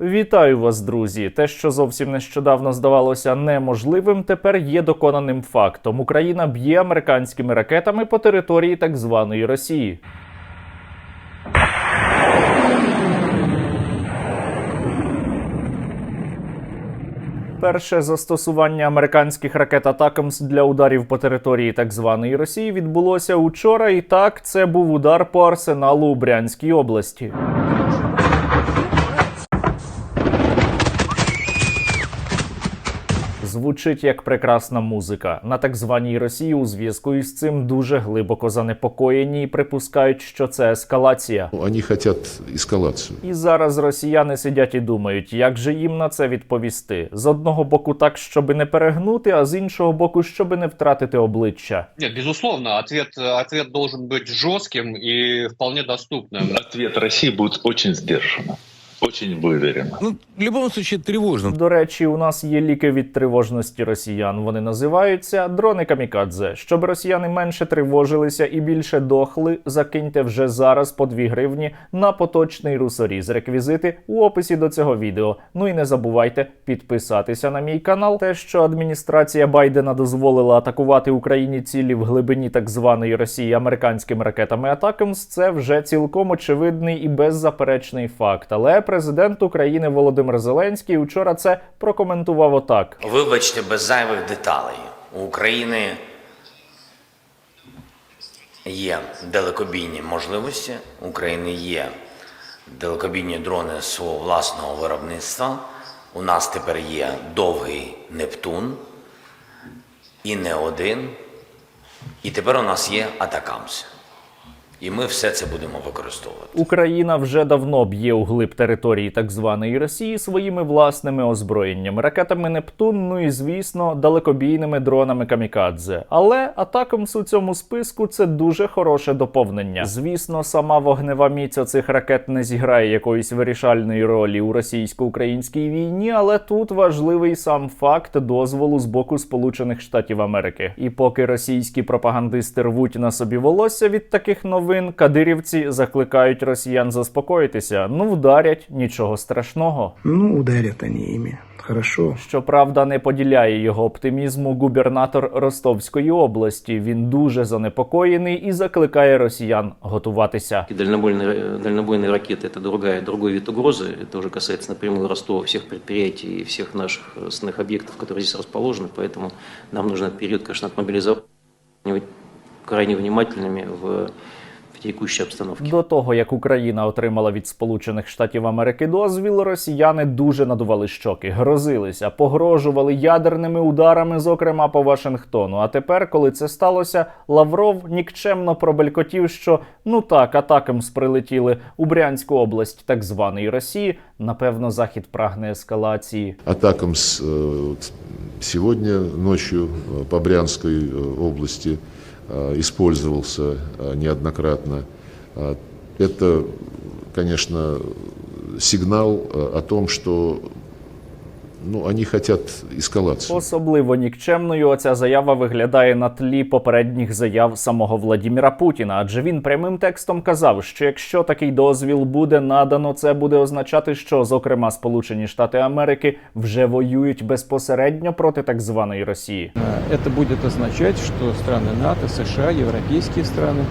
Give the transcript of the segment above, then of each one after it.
Вітаю вас, друзі! Те, що зовсім нещодавно здавалося неможливим, тепер є доконаним фактом. Україна б'є американськими ракетами по території так званої Росії. Перше застосування американських ракет Атакамс для ударів по території так званої Росії відбулося учора. І так, це був удар по арсеналу у Брянській області. Звучить як прекрасна музика. На так званій Росії у зв'язку із цим дуже глибоко занепокоєні і припускають, що це ескалація. Они хотят эскалацию. І зараз росіяни сидять і думають, як же їм на це відповісти. З одного боку, так, щоби не перегнути, а з іншого боку, щоби не втратити обличчя. Нет, безусловно, ответ, ответ должен быть жестким и вполне доступным. Ответ России будет очень сдержанно, очень выверенно. Ну, в любом случае, тревожно. До речі, у нас є ліки від тривожності росіян. Вони називаються дрони камікадзе. Щоб росіяни менше тривожилися і більше дохли, закиньте вже зараз по 2 гривні на поточний русоріз. Реквізити у описі до цього відео. Ну і не забувайте підписатися на мій канал. Те, що адміністрація Байдена дозволила атакувати Україні цілі в глибині так званої Росії американськими ракетами Атакамс, це вже цілком очевидний і беззаперечний факт. Але президент України Володимир Зеленський учора це прокоментував отак. Вибачте, без зайвих деталей. У України є далекобійні можливості, у України є далекобійні дрони свого власного виробництва. У нас тепер є довгий Нептун і не один. І тепер у нас є Атакамс. І ми все це будемо використовувати. Україна вже давно б'є у глиб території так званої Росії своїми власними озброєннями, ракетами Нептун, ну і звісно, далекобійними дронами камікадзе. Але атакамс у цьому списку це дуже хороше доповнення. Звісно, сама вогнева міць оцих ракет не зіграє якоїсь вирішальної ролі у російсько-українській війні, але тут важливий сам факт дозволу з боку Сполучених Штатів Америки. І поки російські пропагандисти рвуть на собі волосся від таких новин, кадирівці закликають росіян заспокоїтися. Ну вдарять нічого страшного. Ну, ударят они ими. Хорошо. Щоправда, не поділяє його оптимізму губернатор Ростовської області. Він дуже занепокоєний і закликає росіян готуватися. И дальнобойные, дальнобойные ракеты – это другая, другой вид угрозы. Это уже касается напрямую Ростова, всех предприятий и всех наших основных объектов, которые здесь расположены. Поэтому нам нужно этот период, конечно, отмобилизовать, быть крайне внимательными в, в текущей обстановке. До того як Україна отримала від Сполучених Штатів Америки дозвіл, росіяни дуже надували щоки, грозилися, погрожували ядерними ударами, зокрема по Вашингтону. А тепер, коли це сталося, Лавров нікчемно пробелькотів, що ну так, атакам прилетіли у Брянську область так званої Росії. Напевно, захід прагне ескалації. Атакам с, э, вот сегодня ночью э, по Брянской э, области э, использовался э, неоднократно. А, Это, конечно, сигнал э, о том, что ну, они хотят эскалацию. Особливо нікчемною оця заява виглядає на тлі попередніх заяв самого Владіміра Путіна, адже він прямим текстом казав, що якщо такий дозвіл буде надано, це буде означати, що, зокрема, Сполучені Штати Америки вже воюють безпосередньо проти так званої Росії. Это будет означать, что страны НАТО, США, европейские страны м,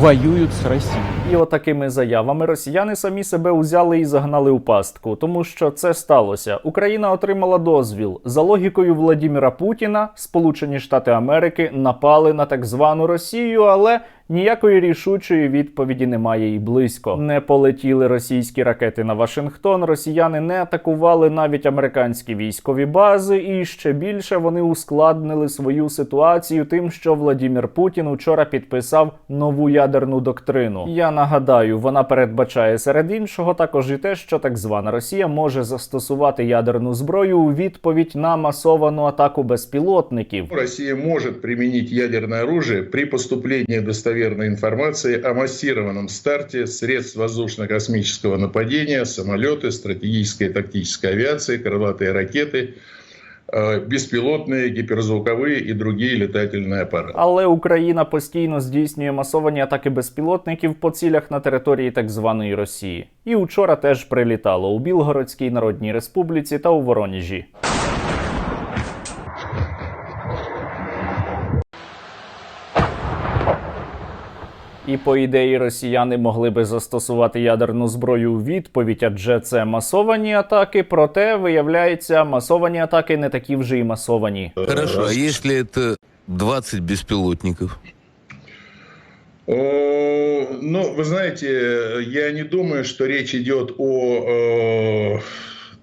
воюют с Россией. І отакими заявами росіяни самі себе узяли і загнали у пастку, тому що це сталося. Україна отримала дозвіл за логікою Владіміра Путіна. Сполучені Штати Америки напали на так звану Росію, але ніякої рішучої відповіді немає і близько. Не полетіли російські ракети на Вашингтон. Росіяни не атакували навіть американські військові бази, і ще більше вони ускладнили свою ситуацію тим, що Владімір Путін учора підписав нову ядерну доктрину. Я нагадаю, вона передбачає серед іншого також і те, що так звана Росія може застосувати ядерну зброю у відповідь на масовану атаку безпілотників. Россия может применить ядерное оружие при поступлении достоверной информации о массированном старте средств воздушно-космического нападения, самолеты, стратегическая и тактическая авиация, крылатые ракеты, э, беспилотные, гиперзвуковые и другие летательные аппараты. Але Україна постійно здійснює масовані атаки безпілотників по цілях на території так званої Росії. І учора теж прилітало у Білгородській Народній Республіці та у Воронежі. І по ідеї росіяни могли би застосувати ядерну зброю у відповідь, адже це масовані атаки. Проте виявляється, масовані атаки не такі вже й масовані. Хорошо, а если это 20 беспилотников? О, Ну, вы знаете, я не думаю, что речь идет о э,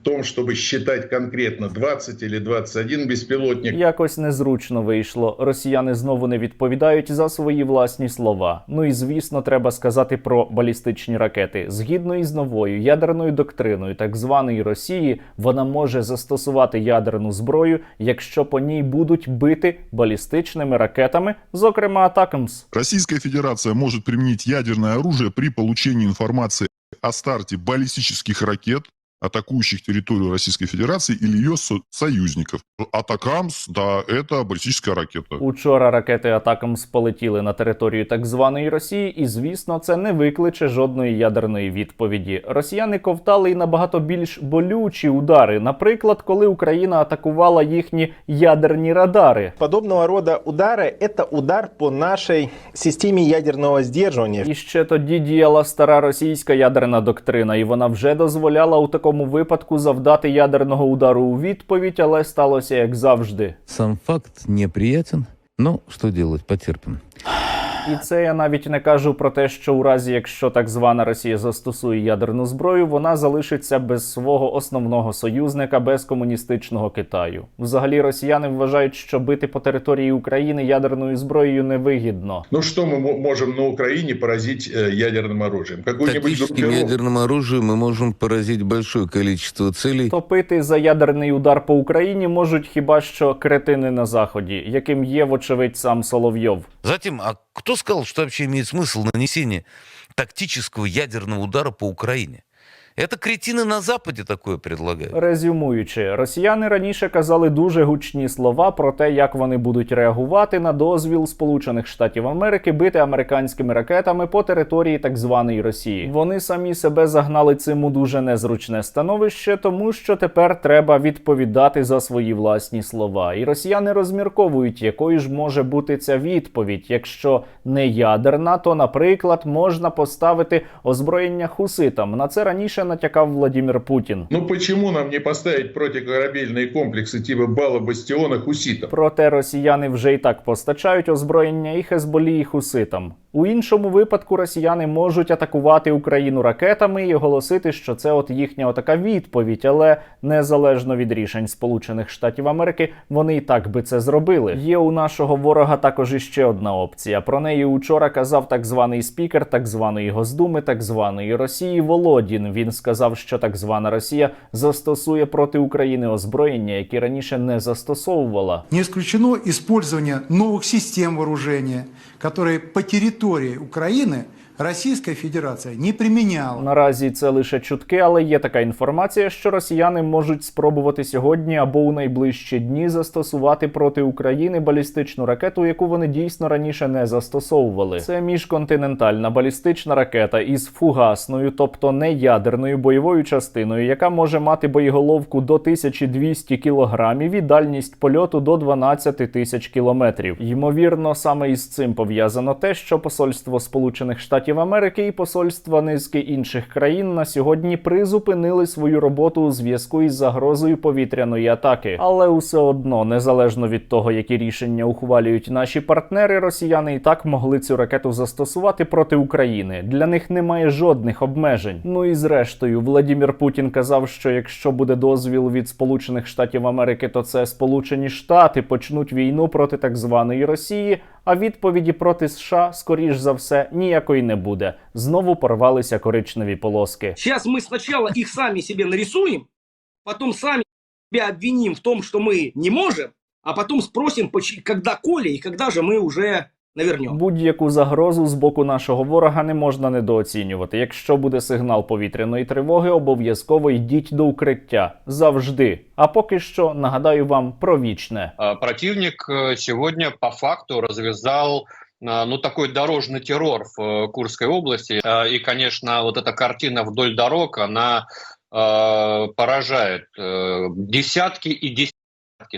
том, чтобы считать конкретно 20 или 21 беспилотник. Якось незручно вийшло. Росіяни знову не відповідають за свої власні слова. Ну і звісно, треба сказати про балістичні ракети. Згідно із новою ядерною доктриною, так званої Росії, вона може застосувати ядерну зброю, якщо по ній будуть бити балістичними ракетами, зокрема Атакамс. Российская Федерация может применить ядерное оружие при получении информации о старте баллистических ракет, атакующих территорию Российской Федерации или ее со- союзников. Атакамс, да, это баллистическая ракета. Учора ракети Атакамс полетіли на територію так званої Росії, і звісно, це не викличе жодної ядерної відповіді. Росіяни ковтали й набагато більш болючі удари. Наприклад, коли Україна атакувала їхні ядерні радари. Подобного рода удары – это удар по нашей системе ядерного сдерживания. І ще тоді діяла стара російська ядерна доктрина, і вона вже дозволяла у такому випадку завдати ядерного удару у відповідь, але сталося як завжди. Сам факт неприятен, ну, що делать, потерпим. І це я навіть не кажу про те, що у разі, якщо так звана Росія застосує ядерну зброю, вона залишиться без свого основного союзника, без комуністичного Китаю. Взагалі, росіяни вважають, що бити по території України ядерною зброєю невигідно. Ну что мы мо- можем на Украине поразить э, ядерным оружием? Какую-нибудь Тактическим группировку? ядерным оружием мы можем поразить большое количество целей. Топити за ядерний удар по Україні можуть хіба що кретини на заході, яким є, вочевидь, сам Соловйов. Затем, а кто сказал, что вообще имеет смысл нанесение тактического ядерного удара по Украине? Это кретины на Западе такое предлагают. Резюмуючи, росіяни раніше казали дуже гучні слова про те, як вони будуть реагувати на дозвіл Сполучених Штатів Америки бити американськими ракетами по території так званої Росії. Вони самі себе загнали цим у дуже незручне становище, тому що тепер треба відповідати за свої власні слова. І росіяни розмірковують, якою ж може бути ця відповідь. Якщо не ядерна, то, наприклад, можна поставити озброєння хуситам. На це раніше натякав Владимир Путін. Ну почему нам не поставить противокорабельные комплексы типа Бала бастіона хуситов? Проте росіяни вже і так постачають озброєння і Хезболі, і хуситам. У іншому випадку росіяни можуть атакувати Україну ракетами і оголосити, що це от їхня отака відповідь, але незалежно від рішень Сполучених Штатів Америки, вони і так би це зробили. Є у нашого ворога також іще одна опція. Про неї учора казав так званий спікер так званої Госдуми, так званої Росії Володін. Він сказав, що так звана Росія застосує проти України озброєння, які раніше не застосовувала. Не исключено использование новых систем вооружения, которые по территории Украины Российская Федерация не применяла. Наразі це лише чутки, але є така інформація, що росіяни можуть спробувати сьогодні або у найближчі дні застосувати проти України балістичну ракету, яку вони дійсно раніше не застосовували. Це міжконтинентальна балістична ракета із фугасною, тобто не ядерною бойовою частиною, яка може мати боєголовку до 1200 кілограмів і дальність польоту до 12 тисяч кілометрів. Ймовірно, саме із цим пов'язано те, що посольство Сполучених Штатів Америки і посольства низки інших країн на сьогодні призупинили свою роботу у зв'язку із загрозою повітряної атаки. Але усе одно, незалежно від того, які рішення ухвалюють наші партнери, росіяни і так могли цю ракету застосувати проти України. Для них немає жодних обмежень. Ну і зрештою, Владімір Путін казав, що якщо буде дозвіл від Сполучених Штатів Америки, то це Сполучені Штати почнуть війну проти так званої Росії. А відповіді проти США, скоріш за все, ніякої не буде. Знову порвалися коричневі полоски. Сейчас мы сначала их сами себе нарисуем, потом сами себя обвиним в том, что мы не можем, а потом спросим, поч- когда Коля и когда же мы уже навернем. Будь-яку загрозу з боку нашого ворога не можна недооцінювати. Якщо буде сигнал повітряної тривоги, обов'язково йдіть до укриття завжди. А поки що нагадаю вам про вічне. А Противник э, сегодня по факту развязал а, ну, такой дорожный террор в э, Курской области. А, И, конечно, вот эта картина вдоль дорог, она э, поражает. Э, Десятки и десятки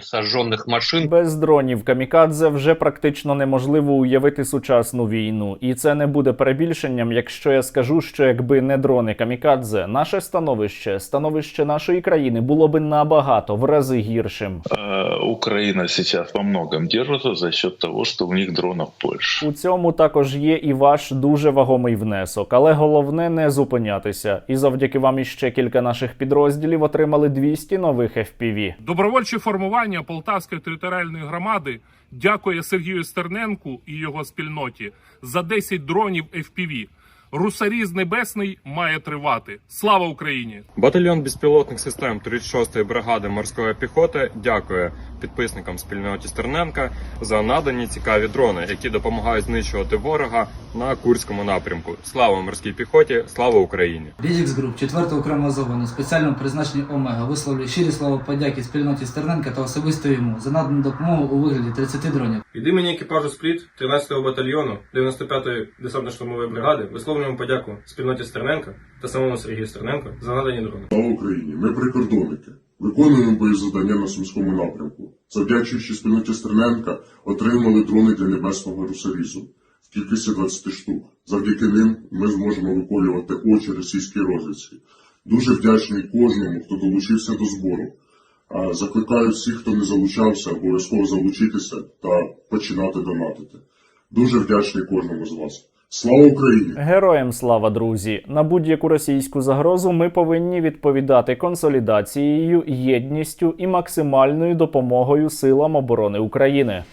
сожженных машин. Без дронів камікадзе вже практично неможливо уявити сучасну війну, і це не буде перебільшенням, якщо я скажу, що якби не дрони камікадзе, наше становище, становище нашої країни було би набагато в рази гіршим. Э, Украина сейчас во многом держится за счет того, что у них дронов больше. У цьому також є і ваш дуже вагомий внесок, але головне не зупинятися. І завдяки вам іще кілька наших підрозділів отримали 200 нових FPV. Добровольче формування Полтавської територіальної громади дякує Сергію Стерненку і його спільноті за 10 дронів FPV. Русаріз небесний має тривати. Слава Україні! Батальйон безпілотних систем 36-ї бригади морської піхоти дякує підписникам спільноті Стерненка за надані цікаві дрони, які допомагають знищувати ворога на Курському напрямку. Слава морській піхоті! Слава Україні! Різікс Груп, 4 окрема загону, спеціальному призначенні Омега, висловлює щирі слова подяки спільноті Стерненка та особисто йому за надану допомогу у вигляді 30 дронів. Від імені екіпажу Спліт 13-го батальйону 95-ї десантно-штурмової бригади висловлюємо подяку спільноті Стерненка та самому Сергію Стерненко за надані дрони. Слава Україні! Ми прикордонники. Виконуємо боєзадання на Сумському напрямку. Завдячуючи спільноті Стерненка, отримали дрони для небесного русарізу в кількості 20 штук. Завдяки ним ми зможемо виколювати очі російській розвідці. Дуже вдячний кожному, хто долучився до збору. Закликаю всіх, хто не залучався, обов'язково залучитися та починати донатити. Дуже вдячний кожному з вас. Слава Україні! Героям слава, друзі! На будь-яку російську загрозу ми повинні відповідати консолідацією, єдністю і максимальною допомогою силам оборони України.